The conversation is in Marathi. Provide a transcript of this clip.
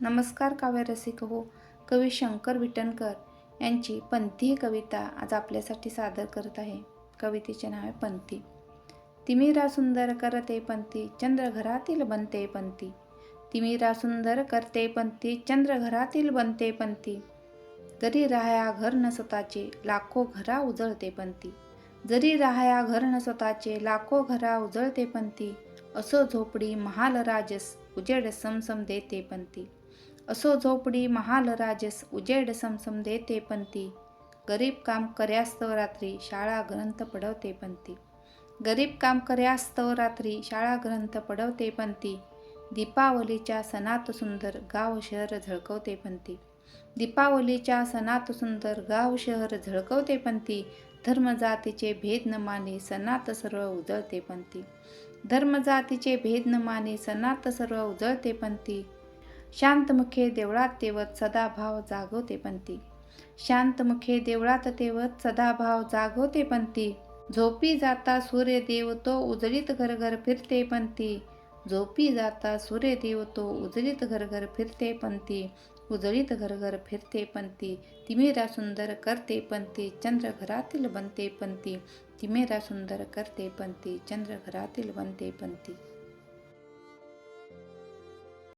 नमस्कार काव्यरसिक हो. कवी शंकर विटणकर यांची पंथी ही कविता आज आपल्यासाठी सादर करत आहे. कवितेचे नाव आहे पंथी. तिमिरा सुंदर करते पंथी चंद्र घरातील बनते पंथी. तिमिरा सुंदर करते पंथी चंद्र घरातील बनते पंथी. जरी राहाया घर न स्वतःचे लाखो घरा उजळते पंथी. जरी राहाया घर न स्वतःचे लाखो घरा उजळते पंथी. असो झोपडी महाल राजस उजेड समसम देते पंथी. असो झोपडी महाल राजस उजेड समसम देते पंथी गरीब काम कर्यास्तव रात्री शाळा ग्रंथ पडवते पंथी गरीब काम कर्यास्तव रात्री शाळा ग्रंथ पडवते पंथी दीपावलीच्या सनात सुंदर गाव शहर झळकवते पंथी दीपावलीच्या सनात सुंदर गाव शहर झळकवते पंथी धर्मजातीचे भेद न माने सनात सर्व उजळते पंथी धर्मजातीचे भेद न माने सनात सर्व उजळते पंथी शांतमुखे देवळात तेवत सदाभाव जागवते पंथी. शांतमुखे देवळात तेवत सदाभाव जागवते पंथी. झोपी जाता सूर्यदेव तो उजळीत घरघर फिरते पंथी. झोपी जाता सूर्यदेव तो उजळीत घरघर फिरते पंथी. उजळीत घरघर फिरते पंथी. तिमिरा सुंदर करते पंथी चंद्र घरातील बनते पंथी. तिमेरा सुंदर करते पंथी चंद्र घरातील बनते पंथी.